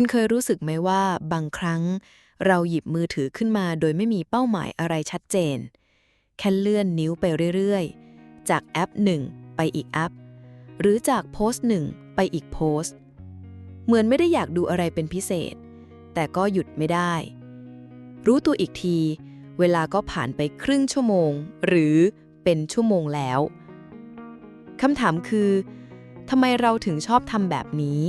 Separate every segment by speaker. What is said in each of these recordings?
Speaker 1: คุณเคยรู้สึกไหมว่าบางครั้ง เราหยิบมือถือขึ้นมาโดยไม่มีเป้าหมายอะไรชัดเจน แค่เลื่อนนิ้วไปเรื่อยๆ จากแอปหนึ่งไปอีกแอป หรือจากโพสต์หนึ่งไปอีกโพสต์ เหมือนไม่ได้อยากดูอะไรเป็นพิเศษ แต่ก็หยุดไม่ได้ รู้ตัวอีกที เวลาก็ผ่านไปครึ่งชั่วโมง หรือเป็นชั่วโมงแล้วคำถามคือทำไมเราถึงชอบทำแบบนี้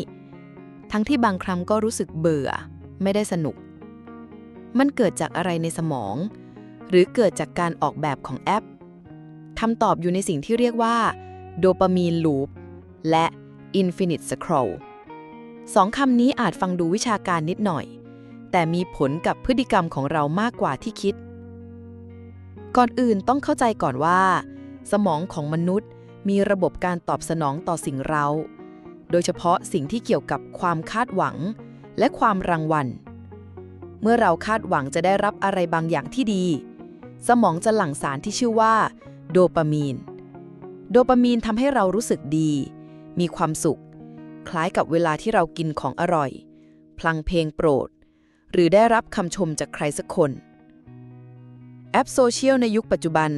Speaker 1: ทั้งที่บางครั้งก็รู้สึกเบื่อ ไม่ได้สนุก มันเกิดจากอะไรในสมอง หรือเกิดจากการออกแบบของแอปคำตอบอยู่ในสิ่งที่เรียกว่าโดปามีนลูปและ Infinite Scroll สองคำนี้อาจฟังดูวิชาการนิดหน่อย แต่มีผลกับพฤติกรรมของเรามากกว่าที่คิด ก่อนอื่นต้องเข้าใจก่อนว่า สมองของมนุษย์มีระบบการตอบสนองต่อสิ่งเร้า โดยเฉพาะสิ่งที่เกี่ยวกับความคาดหวัง และความรางวัล เมื่อเราคาดหวังจะได้รับอะไรบางอย่างที่ดี สมองจะหลั่งสารที่ชื่อว่า โดปามีน โดปามีนทำให้เรารู้สึกดี มีความสุข คล้ายกับเวลาที่เรากินของอร่อย พลังเพลงโปรด หรือได้รับคำชมจากใครสักคน แอปโซเชียลในยุคปัจจุบัน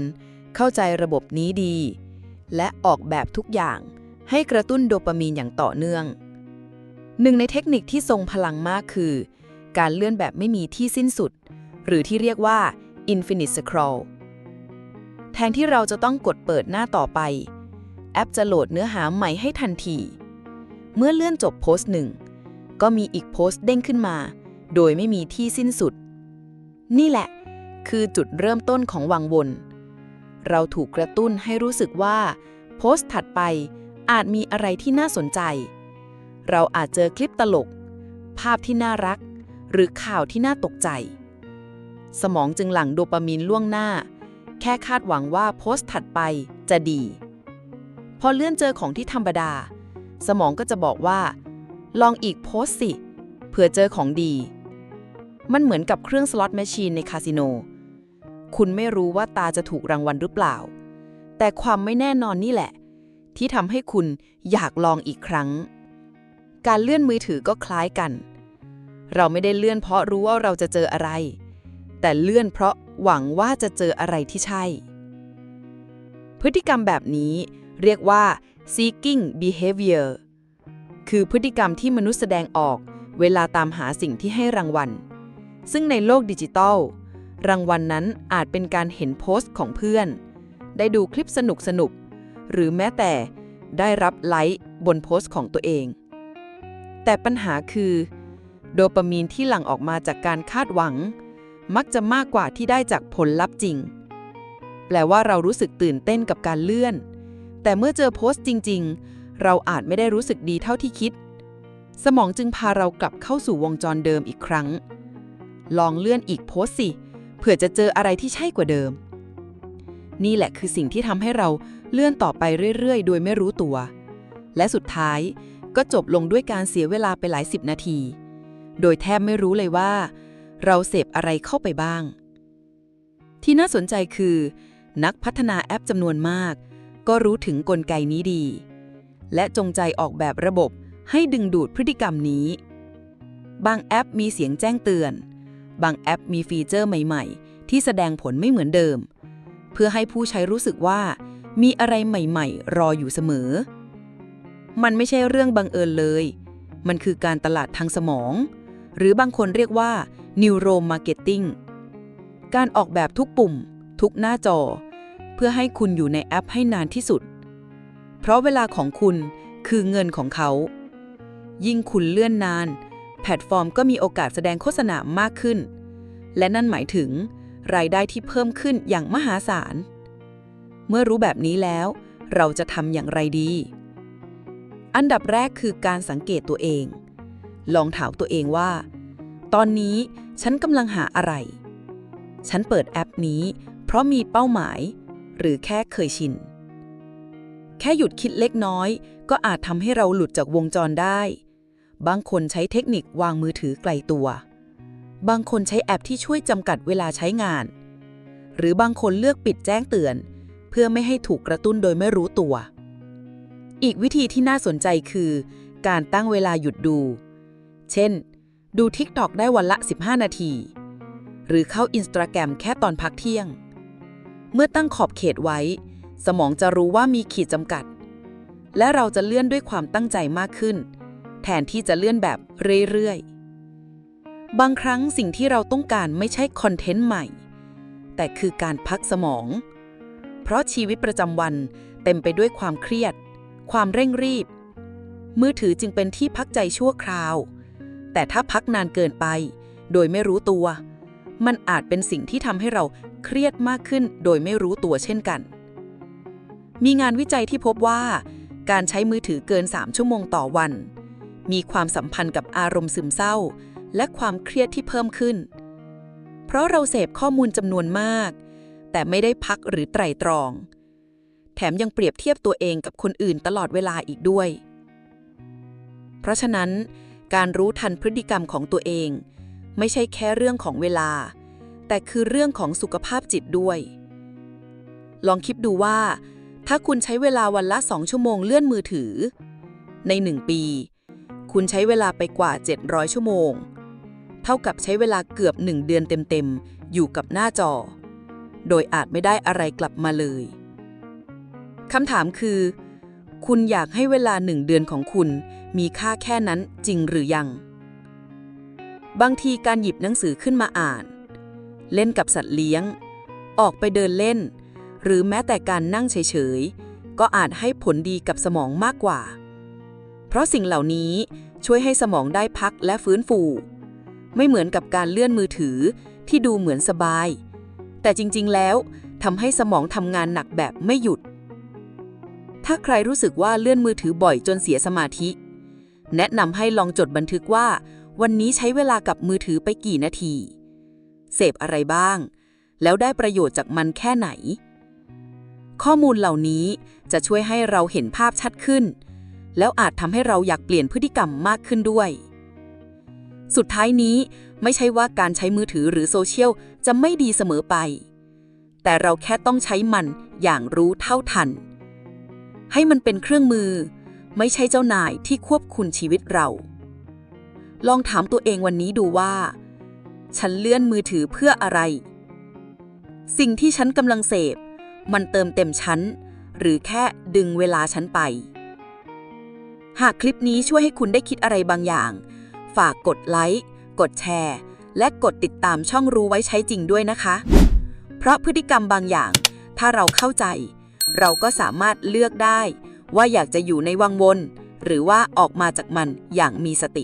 Speaker 1: เข้าใจระบบนี้ดี และออกแบบทุกอย่าง ให้กระตุ้นโดปามีนอย่างต่อเนื่อง หนึ่งในเทคนิคที่ทรงพลังมากคือ การเลื่อนแบบไม่มีที่สิ้นสุด หรือที่เรียกว่า infinite scroll แทนที่เราจะต้องกดเปิดหน้าต่อไป แอปจะโหลดเนื้อหาใหม่ให้ทันที เมื่อเลื่อนจบโพสต์หนึ่ง ก็มีอีกโพสต์เด้งขึ้นมา โดยไม่มีที่สิ้นสุด นี่แหละ คือจุดเริ่มต้นของวังวน เราถูกกระตุ้นให้รู้สึกว่า โพสต์ถัดไป อาจมีอะไรที่น่าสนใจ เราอาจเจอคลิปตลก ภาพที่น่ารัก หรือข่าวที่น่าตกใจ สมองจึงหลั่งโดปามีนล่วงหน้า แค่คาดหวังว่าโพสต์ถัดไปจะดี พอเลื่อนเจอของที่ธรรมดา สมองก็จะบอกว่า ลองอีกโพสต์สิ เผื่อเจอของดี มันเหมือนกับเครื่องสล็อตแมชชีนในคาสิโน คุณไม่รู้ว่าตาจะถูกรางวัลหรือเปล่า แต่ความไม่แน่นอนนี่แหละ ที่ทำให้คุณอยากลองอีกครั้ง การเลื่อนมือถือก็คล้ายกัน เราไม่ได้เลื่อนเพราะรู้ว่าเราจะเจออะไร แต่เลื่อนเพราะหวังว่าจะเจออะไรที่ใช่ พฤติกรรมแบบนี้เรียกว่า seeking behavior คือพฤติกรรมที่มนุษย์แสดงออกเวลาตามหาสิ่งที่ให้รางวัล ซึ่งในโลกดิจิตอลรางวัลนนั้นอาจเป็นการเห็นโพสต์ของเพื่อน ได้ดูคลิปสนุกสนุก หรือแม้แต่ได้รับไลค์บนโพสต์ของตัวเอง แต่ปัญหาคือ โดปามีนที่หลั่งออกมาจากการคาดหวัง มักจะมากกว่าที่ได้จากผลลัพธ์จริง แปลว่าเรารู้สึกตื่นเต้นกับการเลื่อน แต่เมื่อเจอโพสต์จริง ๆ เราอาจไม่ได้รู้สึกดีเท่าที่คิด สมองจึงพาเรากลับเข้าสู่วงจรเดิมอีกครั้ง ลองเลื่อนอีกโพสต์สิเผื่อจะเจออะไรที่ใช่กว่าเดิม นี่แหละคือสิ่งที่ทำให้เรา เลื่อนต่อไปเรื่อยๆ โดยไม่รู้ตัว และสุดท้ายก็จบลงด้วยการเสียเวลาไปหลายสิบนาที โดยแทบไม่รู้เลยว่า เราเสพอะไรเข้าไปบ้าง ที่น่าสนใจคือ นักพัฒนาแอปจำนวนมาก ก็รู้ถึงกลไกนี้ดี และจงใจออกแบบระบบให้ดึงดูดพฤติกรรมนี้ บางแอปมีเสียงแจ้งเตือน บางแอปมีฟีเจอร์ใหม่ ๆ ที่แสดงผลไม่เหมือนเดิม เพื่อให้ผู้ใช้รู้สึกว่า มีอะไรใหม่ๆ รออยู่เสมอ มันไม่ใช่เรื่องบังเอิญเลย มันคือการตลาดทางสมอง หรือบางคนเรียกว่า Neuro Marketing การออกแบบทุกปุ่ม ทุกหน้าจอ เพื่อให้คุณอยู่ในแอปให้นานที่สุด เพราะเวลาของคุณคือเงินของเขา ยิ่งคุณเลื่อนนาน แพลตฟอร์มก็มีโอกาสแสดงโฆษณามากขึ้น และนั่นหมายถึง รายได้ที่เพิ่มขึ้นอย่างมหาศาล เมื่อรู้แบบนี้แล้ว เราจะทำอย่างไรดี อันดับแรกคือการสังเกตตัวเอง ลองถามตัวเองว่า ตอนนี้ฉันกำลังหาอะไร ฉันเปิดแอปนี้ เพราะมีเป้าหมาย หรือแค่เคยชิน แค่หยุดคิดเล็กน้อย ก็อาจทำให้เราหลุดจากวงจรได้ บางคนใช้เทคนิควางมือถือไกลตัว บางคนใช้แอปที่ช่วยจำกัดเวลาใช้งานหรือบางคนเลือกปิดแจ้งเตือน เพื่อไม่ให้ถูกกระตุ้นโดยไม่รู้ตัว อีกวิธีที่น่าสนใจคือ การตั้งเวลาหยุดดู เช่น
Speaker 2: ดู TikTok ได้วันละ 15 นาที หรือเข้า Instagram แค่ตอนพักเที่ยง เมื่อตั้งขอบเขตไว้ สมองจะรู้ว่ามีขีดจำกัด และเราจะเลื่อนด้วยความตั้งใจมากขึ้น แทนที่จะเลื่อนแบบเรื่อยๆบางครั้งสิ่งที่เราต้องการไม่ใช่คอนเทนต์ใหม่ แต่คือการพักสมอง เพราะชีวิตประจำวันเต็มไปด้วยความเครียด ความเร่งรีบ มือถือจึงเป็นที่พักใจชั่วคราว แต่ถ้าพักนานเกินไป โดยไม่รู้ตัว มันอาจเป็นสิ่งที่ทำให้เราเครียดมากขึ้นโดยไม่รู้ตัวเช่นกัน มีงานวิจัยที่พบว่า การใช้มือถือเกิน 3 ชั่วโมงต่อวัน มีความสัมพันธ์กับอารมณ์ซึมเศร้า และความเครียดที่เพิ่มขึ้น เพราะเราเสพข้อมูลจำนวนมาก แต่ไม่ได้พักหรือไตร่ตรอง แถมยังเปรียบเทียบตัวเองกับคนอื่นตลอดเวลาอีกด้วย เพราะฉะนั้น การรู้ทันพฤติกรรมของตัวเอง ไม่ใช่แค่เรื่องของเวลา แต่คือเรื่องของสุขภาพจิตด้วย ลองคิดดูว่า ถ้าคุณใช้เวลาวันละ2ชั่วโมงเลื่อนมือถือ ใน 1 ปี คุณใช้เวลาไปกว่า 700 ชั่วโมง เท่ากับใช้เวลาเกือบ 1 เดือนเต็มๆอยู่กับหน้าจอ โดยอาจไม่ได้อะไรกลับมาเลยคำถามคือ คุณอยากให้เวลาหนึ่งเดือนของคุณ มีค่าแค่นั้นจริงหรือยัง บางทีการหยิบหนังสือขึ้นมาอ่าน เล่นกับสัตว์เลี้ยง ออกไปเดินเล่น หรือแม้แต่การนั่งเฉยๆ ก็อาจให้ผลดีกับสมองมากกว่า เพราะสิ่งเหล่านี้ช่วยให้สมองได้พักและฟื้นฟู ไม่เหมือนกับการเลื่อนมือถือที่ดูเหมือนสบาย แต่จริง ๆ แล้วทำให้สมองทำงานหนักแบบไม่หยุด ถ้าใครรู้สึกว่าเลื่อนมือถือบ่อยจนเสียสมาธิ แนะนำให้ลองจดบันทึกว่า วันนี้ใช้เวลากับมือถือไปกี่นาที เสพอะไรบ้าง แล้วได้ประโยชน์จากมันแค่ไหน ข้อมูลเหล่านี้จะช่วยให้เราเห็นภาพชัดขึ้น แล้วอาจทำให้เราอยากเปลี่ยนพฤติกรรมมากขึ้นด้วย สุดท้ายนี้ไม่ใช่ว่าการใช้มือถือหรือโซเชียล จะไม่ดีเสมอไป แต่เราแค่ต้องใช้มันอย่างรู้เท่าทัน ให้มันเป็นเครื่องมือ ไม่ใช่เจ้านายที่ควบคุมชีวิตเรา ลองถามตัวเองวันนี้ดูว่า ฉันเลื่อนมือถือเพื่ออะไร สิ่งที่ฉันกำลังเสพ มันเติมเต็มฉัน หรือแค่ดึงเวลาฉันไป หากคลิปนี้ช่วยให้คุณได้คิดอะไรบางอย่าง ฝากกดไลค์ กดแชร์ และกดติดตามช่องรู้ไว้ใช้จริงด้วยนะคะ เพราะพฤติกรรมบางอย่าง ถ้าเราเข้าใจ เราก็สามารถเลือกได้ ว่าอยากจะอยู่ในวังวน หรือว่าออกมาจากมันอย่างมีสติ